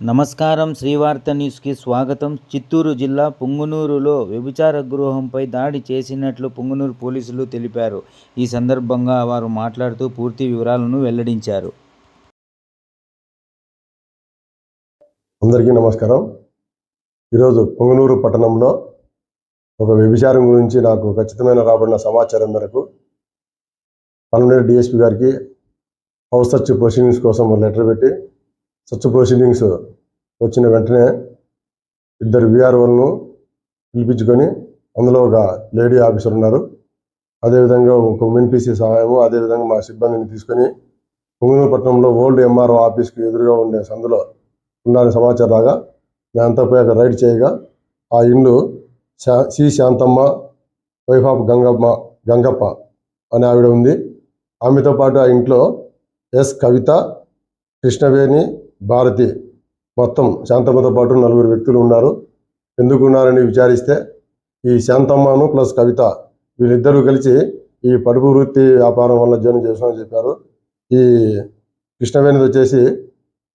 నమస్కారం. శ్రీవార్త న్యూస్కి స్వాగతం. చిత్తూరు జిల్లా పుంగునూరులో వ్యభిచార గృహంపై దాడి చేసినట్లు పుంగునూరు పోలీసులు తెలిపారు. ఈ సందర్భంగా వారు మాట్లాడుతూ పూర్తి వివరాలను వెల్లడించారు. అందరికీ నమస్కారం. ఈరోజు పొంగనూరు పట్టణంలో ఒక వ్యభిచారం గురించి నాకు ఖచ్చితమైన రాబడిన సమాచారం మేరకు పన్నెండు డిఎస్పి గారికి హౌస్ సర్చ్ ప్రొసీడింగ్స్ కోసం లెటర్ పెట్టి సచ్ ప్రొసీడింగ్స్ వచ్చిన వెంటనే ఇద్దరు విఆర్ఓలను పిలిపించుకొని అందులో ఒక లేడీ ఆఫీసర్ ఉన్నారు. అదేవిధంగా ఒక ఉమెన్పిసి సహాయము అదేవిధంగా మా సిబ్బందిని తీసుకొని పొంగనూరు ఓల్డ్ ఎంఆర్ఓ ఆఫీస్కి ఎదురుగా ఉండే సందులో ఉండాలని సమాచారం రాగా మేమంతా పోయి అక్కడ రైడ్ చేయగా ఆ ఇల్లు శా సి శాంతమ్మ వైఫ్ ఆఫ్ గంగమ్మ గంగప్ప అనే ఆవిడ ఉంది. ఆమెతో పాటు ఆ ఇంట్లో ఎస్ కవిత కృష్ణవేణి భారతి మొత్తం శాంతమ్మతో పాటు నలుగురు వ్యక్తులు ఉన్నారు. ఎందుకు ఉన్నారని విచారిస్తే ఈ శాంతమ్మను ప్లస్ కవిత వీళ్ళిద్దరూ కలిసి ఈ పడుపు వృత్తి వ్యాపారం వల్ల జీవనం చేసామని చెప్పారు. ఈ కృష్ణవేణిది వచ్చేసి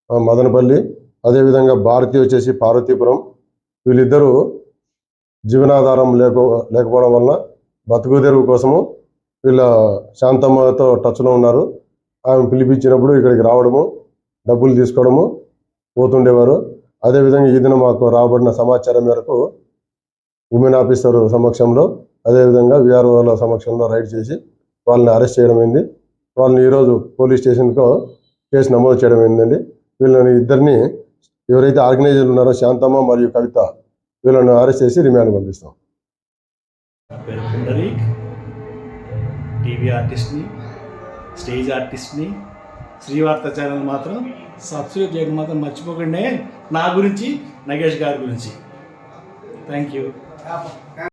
మదనపల్లి అదేవిధంగా భారతి వచ్చేసి పార్వతీపురం. వీళ్ళిద్దరూ జీవనాధారం లేక లేకపోవడం వలన బతుకు తెరువు కోసము వీళ్ళ శాంతమ్మతో టచ్లో ఉన్నారు. ఆమె పిలిపించినప్పుడు ఇక్కడికి రావడము డబ్బులు తీసుకోవడము పోతుండేవారు. అదేవిధంగా ఈ దిన మాకు రాబడిన సమాచారం మేరకు ఉమెన్ ఆఫీసర్ సమక్షంలో అదేవిధంగా విఆర్ఓల సమక్షంలో రైడ్ చేసి వాళ్ళని అరెస్ట్ చేయడం అయింది. వాళ్ళని ఈరోజు పోలీస్ స్టేషన్కు కేసు నమోదు చేయడం అయిందండి. వీళ్ళని ఇద్దరిని ఎవరైతే ఆర్గనైజర్లు ఉన్నారో శాంతమ్మ మరియు కవిత వీళ్ళని అరెస్ట్ చేసి రిమాండ్ పంపిస్తాం. టీవీ ఆర్టిస్ట్ని స్టేజ్ ఆర్టిస్ట్ని శ్రీవార్త ఛానల్ మాత్రం సబ్స్క్రైబ్ చేయడం మాత్రం మర్చిపోకండి. నా గురించి నగేష్ గారి గురించి. Thank you